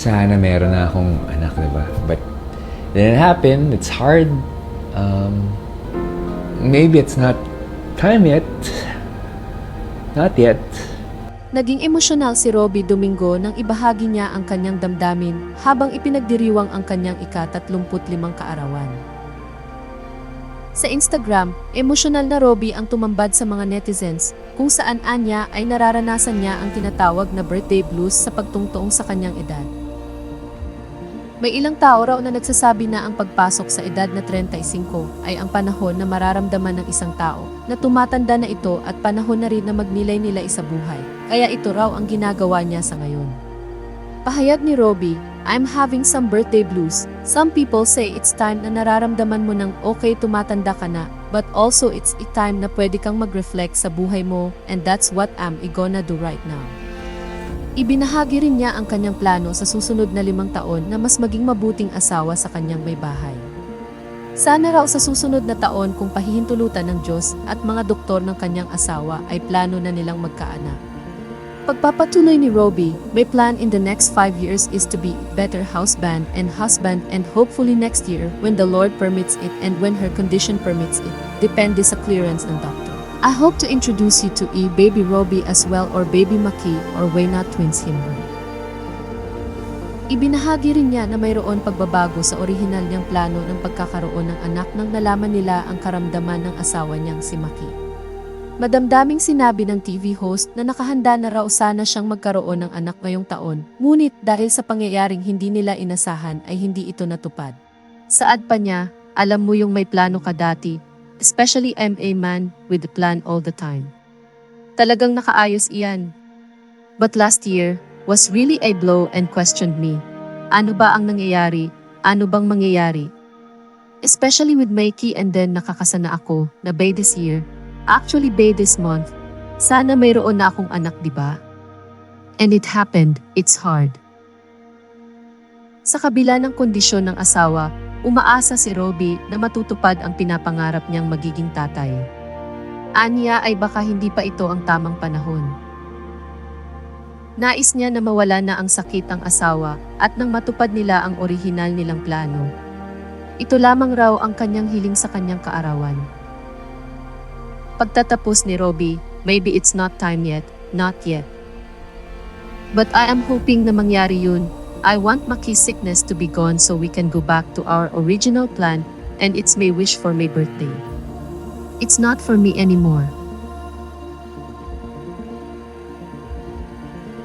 sana meron na akong anak, diba? But it didn't happen. It's hard. Um, maybe it's not time yet. Not yet. Naging emosyonal si Robbie Domingo nang ibahagi niya ang kanyang damdamin habang ipinagdiriwang ang kanyang ika-35 kaarawan. Sa Instagram, emosyonal na Robbie ang tumambad sa mga netizens kung saan anya ay nararanasan niya ang tinatawag na birthday blues sa pagtungtong sa kanyang edad. May ilang tao raw na nagsasabi na ang pagpasok sa edad na 35 ay ang panahon na mararamdaman ng isang tao na tumatanda na ito at panahon na rin na magnilay-nilay sa buhay. Kaya ito raw ang ginagawa niya sa ngayon. Pahayag ni Robbie, I'm having some birthday blues. Some people say it's time na nararamdaman mo ng okay tumatanda ka na, but also it's a time na pwede kang mag-reflect sa buhay mo and that's what I'm gonna do right now. Ibinahagi rin niya ang kanyang plano sa susunod na limang taon na mas maging mabuting asawa sa kanyang may bahay. Sana raw sa susunod na taon kung pahihintulutan ng Diyos at mga doktor ng kanyang asawa ay plano na nilang magkaanak. Pagpapatuloy ni Robbie, may plan in the next five years is to be better husband and husband and hopefully next year when the Lord permits it and when her condition permits it, depende sa clearance ng doctor. I hope to introduce you to E Baby Robbie as well or Baby Maki or Wayna Twins Himbo. Ibinahagi rin niya na mayroon pagbabago sa orihinal niyang plano ng pagkakaroon ng anak nang nalaman nila ang karamdaman ng asawa niyang si Maki. Madamdaming sinabi ng TV host na nakahanda na raw sana siyang magkaroon ng anak ngayong taon, ngunit dahil sa pangyayaring hindi nila inasahan ay hindi ito natupad. Saad pa niya, alam mo yung may plano ka dati, especially I'm a man with a plan all the time. Talagang nakaayos iyan. But last year was really a blow and questioned me. Ano ba ang nangyayari? Ano bang mangyayari? Especially with Mikey and then nakakasana ako na by this year, actually by this month, sana mayroon na akong anak, di ba? And it happened, it's hard. Sa kabila ng kondisyon ng asawa, umaasa si Robbie na matutupad ang pinapangarap niyang magiging tatay. Anya ay baka hindi pa ito ang tamang panahon. Nais niya na mawala na ang sakit ang asawa at nang matupad nila ang orihinal nilang plano. Ito lamang raw ang kanyang hiling sa kanyang kaarawan. Pagtatapos ni Robbie, maybe it's not time yet, not yet. But I am hoping na mangyari yun. I want Maki's sickness to be gone so we can go back to our original plan and it's my wish for my birthday. It's not for me anymore.